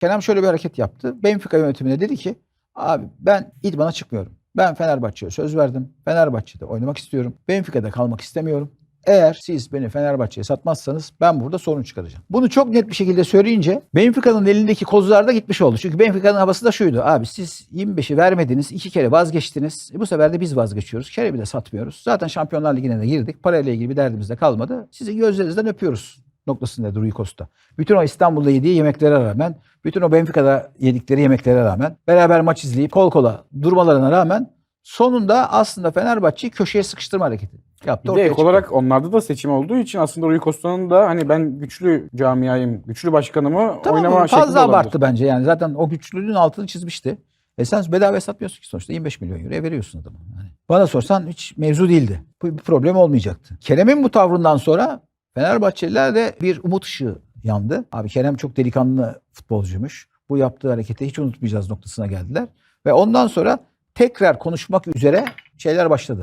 Kerem şöyle bir hareket yaptı. Benfica yönetimine dedi ki abi ben idmana çıkmıyorum. Ben Fenerbahçe'ye söz verdim. Fenerbahçe'de oynamak istiyorum. Benfica'da kalmak istemiyorum. Eğer siz beni Fenerbahçe'ye satmazsanız ben burada sorun çıkaracağım. Bunu çok net bir şekilde söyleyince Benfica'nın elindeki kozlar da gitmiş oldu. Çünkü Benfica'nın havası da şuydu. Abi siz 25'i vermediniz. iki kere vazgeçtiniz. E bu sefer de biz vazgeçiyoruz. Kerem'i de satmıyoruz. Zaten Şampiyonlar Ligi'ne de girdik. Parayla ilgili bir derdimiz de kalmadı. Sizi gözlerinizden öpüyoruz noktasında Rui Costa. Bütün o İstanbul'da yediği yemeklere rağmen, bütün o Benfica'da yedikleri yemeklere rağmen, beraber maç izleyip kol kola durmalarına rağmen sonunda aslında Fenerbahçe'yi köşeye sıkıştırma hareketi yaptı. Bir de ek çıktı. olarak onlarda da seçim olduğu için aslında Rui Costa'nın da hani ben güçlü camiayım, güçlü başkanımı Tamam, oynama şekli fazla abarttı bence yani. Zaten o güçlülüğün altını çizmişti. E sen bedava satmıyorsun ki sonuçta 25 milyon euroya veriyorsun adamı. Yani bana sorsan hiç mevzu değildi. Bu bir problem olmayacaktı. Kerem'in bu tavrından sonra Fenerbahçeliler de bir umut ışığı yandı. Abi Kerem çok delikanlı futbolcuymuş. Bu yaptığı hareketi hiç unutmayacağız noktasına geldiler. Ve ondan sonra tekrar konuşmak üzere şeyler başladı.